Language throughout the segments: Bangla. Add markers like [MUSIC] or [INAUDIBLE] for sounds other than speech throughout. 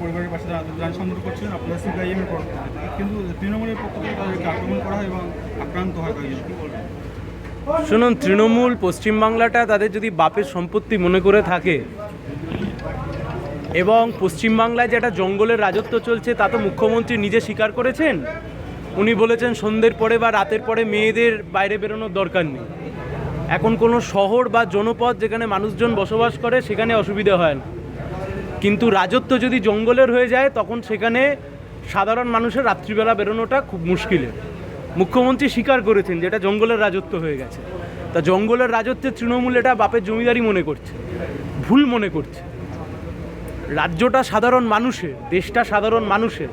পরিবারের পাশে যান সংগ্রহ করছিলেন আপনারা কিন্তু তৃণমূলের পক্ষ থেকে তাদেরকে আক্রমণ করা হয় এবং আক্রান্ত হয় শুনুন, তৃণমূল পশ্চিমবাংলাটা তাদের যদি বাপের সম্পত্তি মনে করে থাকে, এবং পশ্চিমবাংলায় যেটা জঙ্গলের রাজত্ব চলছে, তা তো মুখ্যমন্ত্রী নিজে স্বীকার করেছেন? উনি বলেছেন সন্ধ্যের পরে বা রাতের পরে মেয়েদের বাইরে বেরোনোর দরকার নেই। এখন কোনো শহর বা জনপদ যেখানে মানুষজন বসবাস করে, সেখানে অসুবিধা হয় না। কিন্তু রাজত্ব যদি জঙ্গলের হয়ে যায়, তখন সেখানে সাধারণ মানুষের রাত্রিবেলা বেরোনোটা খুব মুশকিলের। মুখ্যমন্ত্রী স্বীকার করেছেন যে এটা জঙ্গলের রাজত্ব হয়ে গেছে। তা জঙ্গলের রাজত্বে তৃণমূল এটা বাপের জমিদারি মনে করছে, ভুল মনে করছে। রাজ্যটা সাধারণ মানুষের, দেশটা সাধারণ মানুষের।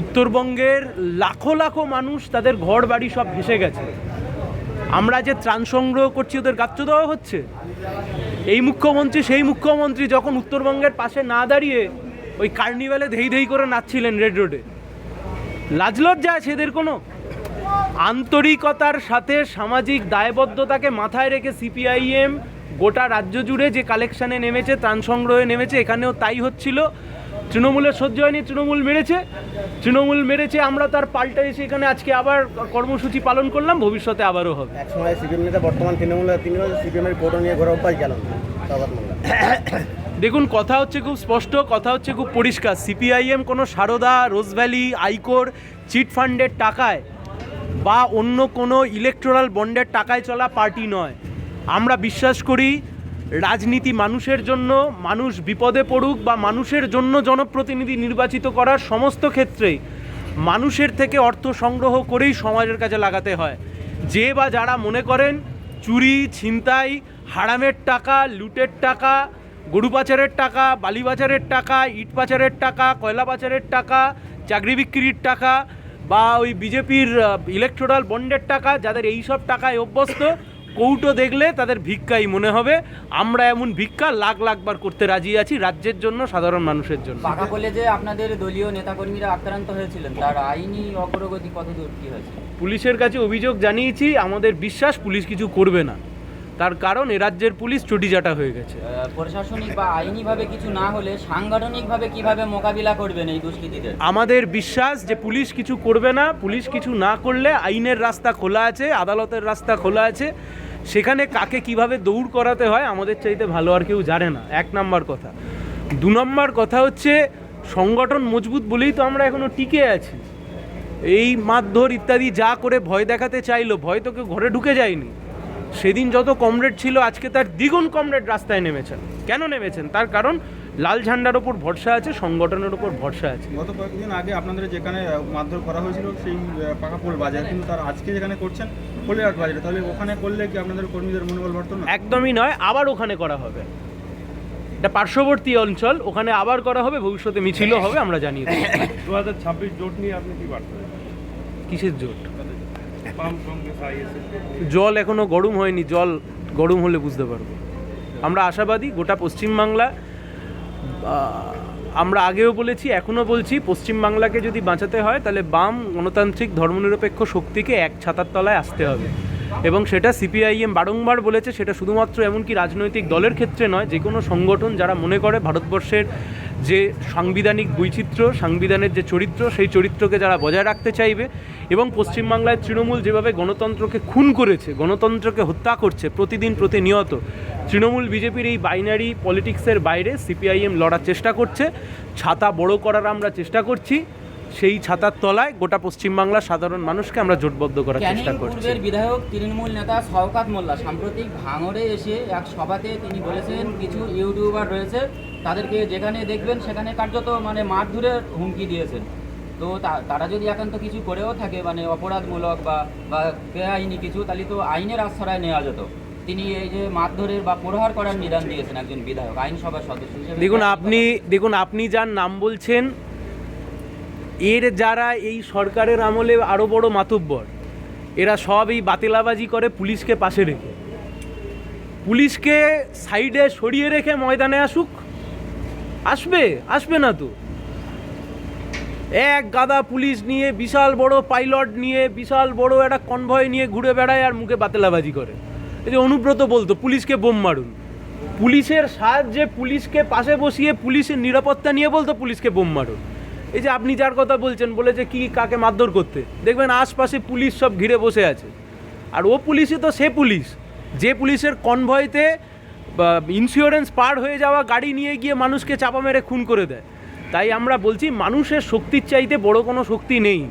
উত্তরবঙ্গের লাখো লাখো মানুষ তাদের ঘর বাড়ি সব ভেসে গেছে। আমরা যে ত্রাণ সংগ্রহ করছি ওদের গাত্র দেওয়া হচ্ছে। এই মুখ্যমন্ত্রী, সেই মুখ্যমন্ত্রী যখন উত্তরবঙ্গের পাশে না দাঁড়িয়ে ওই কার্নিভ্যালে ধেই ধেই করে নাচছিলেন রেড রোডে। লাজলজ্জা আছে এদের কোনো? আন্তরিকতার সাথে সামাজিক দায়বদ্ধতাকে মাথায় রেখে সিপিআইএম গোটা রাজ্য জুড়ে যে কালেকশানে নেমেছে, ত্রাণ সংগ্রহে নেমেছে, এখানেও তাই হচ্ছিল। তৃণমূলের সহ্য হয়নি তৃণমূল মেরেছে। তৃণমূল মেরেছে আমরা তার পাল্টা এসে এখানে আজকে আবার কর্মসূচি পালন করলাম ভবিষ্যতে আবারও হবে। এক সময় সিপিএম নেতা বর্তমান তৃণমূল তিনিও সিপিএমের ফটো নিয়ে ঘোরা অভ্যাস গেল। দেখুন কথা হচ্ছে খুব স্পষ্ট কথা হচ্ছে খুব পরিষ্কার। সিপিআইএম কোনো সারদা রোজভ্যালি আইকোর চিট ফান্ডের টাকায় বা অন্য কোনো ইলেকট্রাল বন্ডের টাকায় চলা পার্টি নয়। আমরা বিশ্বাস করি রাজনীতি মানুষের জন্য, মানুষ বিপদে পড়ুক বা মানুষের জন্য জনপ্রতিনিধি নির্বাচিত করার সমস্ত ক্ষেত্রেই মানুষের থেকে অর্থ সংগ্রহ করেই সমাজের কাছে লাগাতে হয়। যে বা যারা মনে করেন চুরি, ছিনতাই, হারামের টাকা, লুটের টাকা, গরু পাচারের টাকা, বালি পাচারের টাকা, ইট পাচারের টাকা, কয়লা পাচারের টাকা, চাকরি বিক্রির টাকা বা ওই বিজেপির ইলেকট্রাল বন্ডের টাকা, যাদের এই সব টাকায় অভ্যস্ত কৌটো দেখলে তাদের ভিক্ষাই মনে হবে। আমরা এমন ভিক্ষা লাখ লাখবার করতে রাজি আছি রাজ্যের জন্য সাধারণ মানুষের জন্য। পাকা কলেজে আপনাদের দলীয় নেতাকর্মীরা আক্রান্ত হয়েছিলেন তার আইনি অগ্রগতি কত দূর কি হয়েছে? পুলিশের কাছে অভিযোগ জানিয়েছি আমাদের বিশ্বাস পুলিশ কিছু করবে না। তার কারণ এ রাজ্যের পুলিশ চটিজাটা হয়ে গেছে। প্রশাসনিক বা আইনিভাবে কিছু না হলে সাংগঠনিকভাবে কীভাবে মোকাবিলা করবেন এই দুষ্কৃতীদের? আমাদের বিশ্বাস যে পুলিশ কিছু করবে না পুলিশ কিছু না করলে আইনের রাস্তা খোলা আছে আদালতের রাস্তা খোলা আছে। সেখানে কাকে কীভাবে দৌড় করাতে হয় আমাদের চাইতে ভালো আর কেউ জানে না এক নাম্বার কথা। দু নম্বর কথা হচ্ছে সংগঠন মজবুত বলেই তো আমরা এখনও টিকে আছি। এই মারধর ইত্যাদি যা করে ভয় দেখাতে চাইলো ভয় তো কেউ ঘরে ঢুকে যায়নি। সেদিন যত কমরেড ছিল আজকে তার দ্বিগুণ কমরেড রাস্তায় নেমেছেন। কেন নেমেছেন? তার কারণ লাল ঝান্ডার ওপর ভরসা আছে সংগঠনের ওপর ভরসা আছে। গত কয়েকদিন আগে আপনাদের যেখানে মারধর করা হয়েছিল সেই পাকাপোল বাজার। কিন্তু তার আজকে যেখানে করছেন পলিহাট বাজারে। তাহলে ওখানে করলে কি আপনাদের কর্মীদের মনোবল বাড়তো না? একদমই নয় আবার ওখানে করা হবে। এটা পার্শ্ববর্তী অঞ্চল ওখানে আবার করা হবে ভবিষ্যতে মিছিলও হবে আমরা জানিয়ে দেবো। [COUGHS] দু হাজার ছাব্বিশ জোট নিয়ে আপনি কি বার্তা? কিসের জোট? জল এখনও গরম হয়নি, জল গরম হলে বুঝতে পারব। আমরা আশাবাদী, গোটা পশ্চিমবাংলা আমরা আগেও বলেছি এখনও বলছি, পশ্চিমবাংলাকে যদি বাঁচাতে হয়, তাহলে বাম গণতান্ত্রিক ধর্মনিরপেক্ষ শক্তিকে এক ছাতার তলায় আসতে হবে। এবং সেটা সিপিআইএম বারংবার বলেছে, সেটা শুধুমাত্র এমনকি রাজনৈতিক দলের ক্ষেত্রে নয়, যে কোনো সংগঠন যারা মনে করে ভারতবর্ষের যে সাংবিধানিক বৈচিত্র্য, সাংবিধানের যে চরিত্র, সেই চরিত্রকে যারা বজায় রাখতে চাইবে এবং পশ্চিমবাংলায় তৃণমূল যেভাবে গণতন্ত্রকে খুন করেছে গণতন্ত্রকে হত্যা করছে প্রতিদিন প্রতিনিয়ত তৃণমূল বিজেপির এই বাইনারি পলিটিক্সের বাইরে সিপিআইএম লড়ার চেষ্টা করছে ছাতা বড় করার আমরা চেষ্টা করছি সেই ছাতার তলায় গোটা পশ্চিমবাংলার সাধারণ মানুষকে আমরা জোটবদ্ধ করার চেষ্টা করছি। বিধায়ক তৃণমূল নেতা শওকাত মোল্লা? সাম্প্রতিক ভাঙড়ে এসে এক সভাতে তিনি বলেছেন কিছু ইউটিউবার রয়েছে তাদেরকে যেখানে দেখবেন সেখানে কার্যত মানে মারধরের হুমকি দিয়েছেন। তো তারা যদি একান্ত কিছু করেও থাকে মানে অপরাধমূলক বা বা বেআইনি কিছু, তাহলে তো আইনের আশ্রয় নেওয়া যেত। তিনি এই যে মারধরের বা প্রহার করার নিদান দিয়েছেন একজন বিধায়ক, আইনসভার সদস্য হিসেবে। দেখুন, আপনি দেখুন, আপনি যার নাম বলছেন, এর যারা এই সরকারের আমলে আরও বড় মাতব্বর, এরা সব এই বাতিলাবাজি করে পুলিশকে পাশে রেখে। পুলিশকে সাইডে সরিয়ে রেখে ময়দানে আসুক, আসবে আসবে না তো। এক গাদা পুলিশ নিয়ে, বিশাল বড় পাইলট নিয়ে, বিশাল বড় একটা কনভয় নিয়ে ঘুরে বেড়ায় আর মুখে বাতেলাবাজি করে। এই যে অনুব্রত বলতো, পুলিশকে বোম মারুন। পুলিশের সাহায্যে পুলিশকে পাশে বসিয়ে পুলিশের নিরাপত্তা নিয়ে বলতো, পুলিশকে বোম মারুন। এই যে আপনি যার কথা বলছেন, বলে যে কি, কাকে মারধর করতে। দেখবেন আশপাশে পুলিশ সব ঘিরে বসে আছে। আর ও পুলিশই তো সে পুলিশ। যে পুলিশের কনভয়তে ইন্স্যুরেন্স পার হয়ে যাওয়া গাড়ি নিয়ে গিয়ে মানুষকে চাপা মেরে খুন করে দেয়। তাই আমরা বলছি মানুষের শক্তির চাইতে বড় কোনো শক্তি নেই।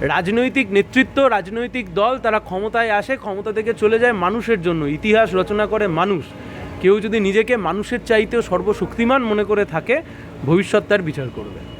রাজনৈতিক নেতৃত্ব, রাজনৈতিক দল তারা ক্ষমতায় আসে, ক্ষমতা থেকে চলে যায় মানুষের জন্য। ইতিহাস রচনা করে মানুষ। কেউ যদি নিজেকে মানুষের চাইতেও সর্বশক্তিমান মনে করে থাকে, ভবিষ্যৎ তার বিচার করবে।